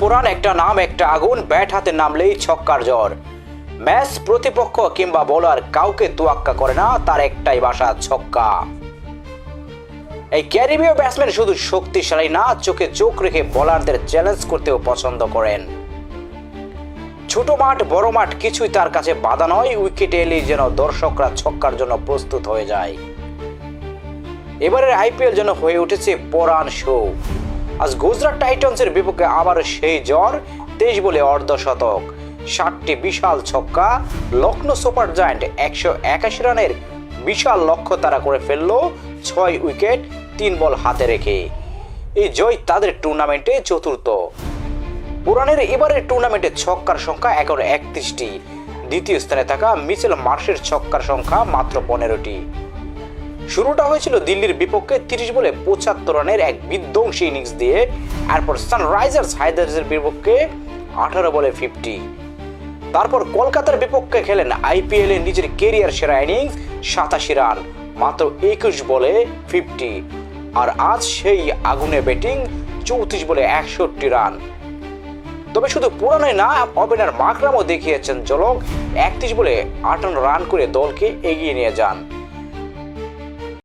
পুরাণ একটা নাম, একটা আগুন, ব্যাট হাতে নামলেই ছক্কার জ্বর। ম্যাচ প্রতিপক্ষ কিংবা বোলার কাউকে তোয়াক্কা করে না, তার একটাই বাসা ছক্কা। এই ক্যারিবীয় ব্যাটসম্যান শুধু শক্তিশালী না, চোখে চোখ রেখে বোলারদের চ্যালেঞ্জ করতেও পছন্দ করেন। ছোট মাঠ, বড় মাঠ কিছুই তার কাছে বাধা নয় উইকেটে এলেই যেন দর্শকরা ছক্কার জন্য প্রস্তুত হয়ে যায়। এবারের আইপিএল যেন হয়ে উঠেছে পরাণ শো। আজ গুজরাট টাইটন্সের বিপক্ষে আবার সেই জ্বর তেইশ বলে অর্ধশতক। ষাটটি বিশাল ছক্কা লখনৌ সুপার জায়ান্ট একশো একাশি রানের বিশাল লক্ষ্য তারা করে ফেলল, ছয় উইকেট, তিন বল হাতে রেখে। এই জয় তাদের টুর্নামেন্টে চতুর্থ। পুরাণের এবারের টুর্নামেন্টে ছক্কার সংখ্যা এখন একত্রিশটি। দ্বিতীয় স্থানে থাকা মিচেল মার্শের ছক্কার সংখ্যা মাত্র পনেরোটি। শুরুটা হয়েছিল দিল্লির বিপক্ষে তিরিশ বলে পঁচাত্তর রানের এক বিধ্বংসী ইনিংস দিয়ে, এরপর সানরাইজার্স হায়দ্রাবাদের বিপক্ষে আঠারো বলে ফিফটি তারপর কলকাতার বিপক্ষে খেলেন আইপিএল নিজের কেরিয়ার সেরা ইনিংস সাতাশি রান, মাত্র একুশ বলে ফিফটি আর আজ সেই আগুনে ব্যাটিং চৌত্রিশ বলে একষট্টি রান। তবে শুধু পুরানো না ওপেনার মাকরামও দেখিয়েছেন জলক একত্রিশ বলে আটান্ন রান করে দলকে এগিয়ে নিয়ে যান।